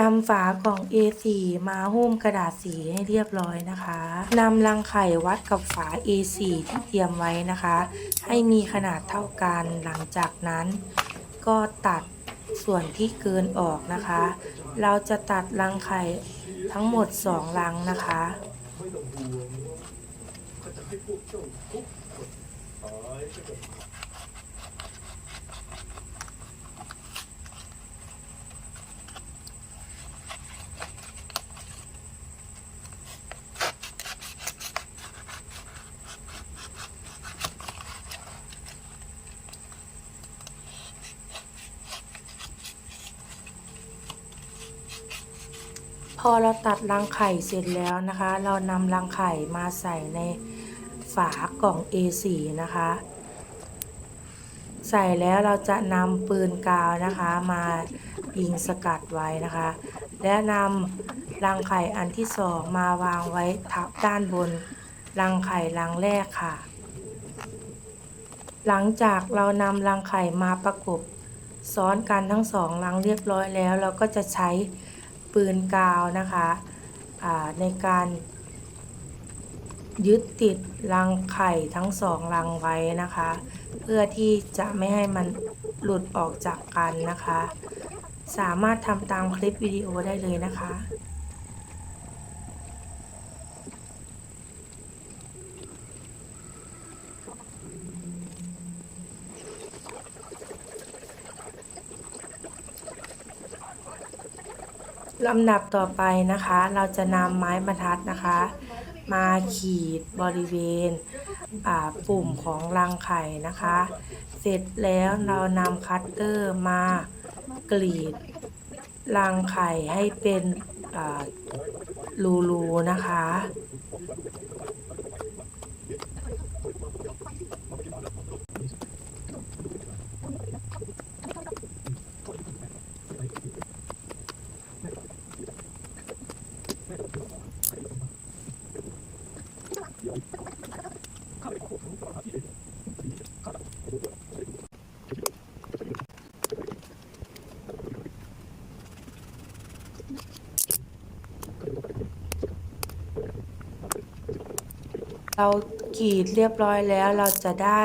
นำฝากล่อง A4 มาหุ้มกระดาษสีให้เรียบร้อยนะคะนำรังไข่วัดกับฝา A4 ที่เตรียมไว้นะคะ ให้มีขนาดเท่ากันหลังจากนั้น ก็ตัดส่วนที่เกินออกนะคะ เราจะตัดรังไข่ทั้งหมด2รังนะคะ พอเราตัดรังไข่เสร็จแล้วนะคะ เรานำรังไข่มาใส่ในฝากล่อง A4 นะคะ ใส่แล้วเราจะนำปืนกาวนะคะมายิงสกัดไว้นะคะ และนำรังไข่อันที่สองมาวางไว้ทับด้านบนรังไข่รังแรกค่ะ หลังจากเรานำรังไข่มาประกบซ้อนกันทั้งสองรังเรียบร้อยแล้ว เราก็จะใช้ ปืนกาวนะคะในการยึดติดรังไข่ทั้งสองรังไว้นะคะ เพื่อที่จะไม่ให้มันหลุดออกจากกันนะคะ สามารถทำตามคลิปวิดีโอได้เลยนะคะ ลำดับต่อไปนะคะ เราจะนำไม้บรรทัดนะคะ มาขีดบริเวณปุ่มของรังไข่นะคะ เสร็จแล้วเรานำคัตเตอร์มากรีดรังไข่ให้เป็นรูๆนะคะ เรากรีดเรียบร้อยแล้วเราจะได้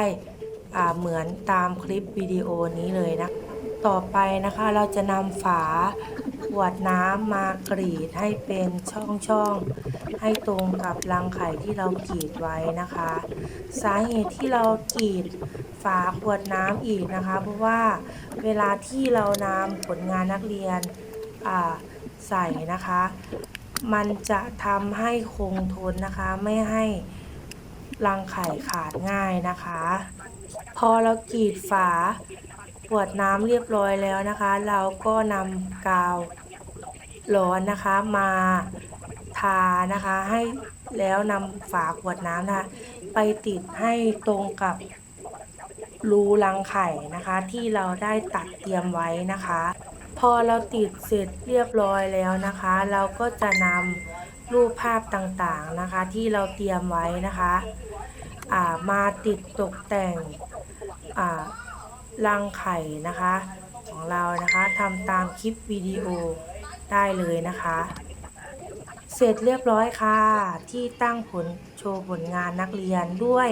เหมือนตามคลิปวิดีโอนี้เลยนะ ต่อไปนะคะเราจะนำฝาขวดน้ำมากรีดให้เป็นช่องๆ ให้ตรงกับรังไข่ที่เรากรีดไว้นะคะ สาเหตุที่เรากรีดฝาขวดน้ำอีกนะคะ เพราะว่าเวลาที่เรานำผลงานนักเรียนใส่นะคะ มันจะทำให้คงทนนะคะไม่ให้ รังไข่ขาดง่ายนะคะ พอเรากรีดฝาขวดน้ำเรียบร้อยแล้วนะคะ เราก็นำกาวร้อนนะคะมาทานะคะให้แล้วนำฝาขวดน้ำนะคะไปติดให้ตรงกับรูรังไข่นะคะ ที่เราได้ตัดเตรียมไว้นะคะ พอเราติดเสร็จเรียบร้อยแล้วนะคะ เราก็จะนำ รูปภาพต่างๆนะคะที่เราเตรียมไว้นะคะามาติดตกแต่งรังไข่นะคะของเรานะคะทำตามคลิปวิดีโอได้เลยนะคะ เสร็จเรียบร้อยค่ะ ที่ตั้งผลโชว์ผลงานนักเรียนด้วย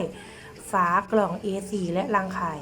ฝากล่อง A4 และรังไข่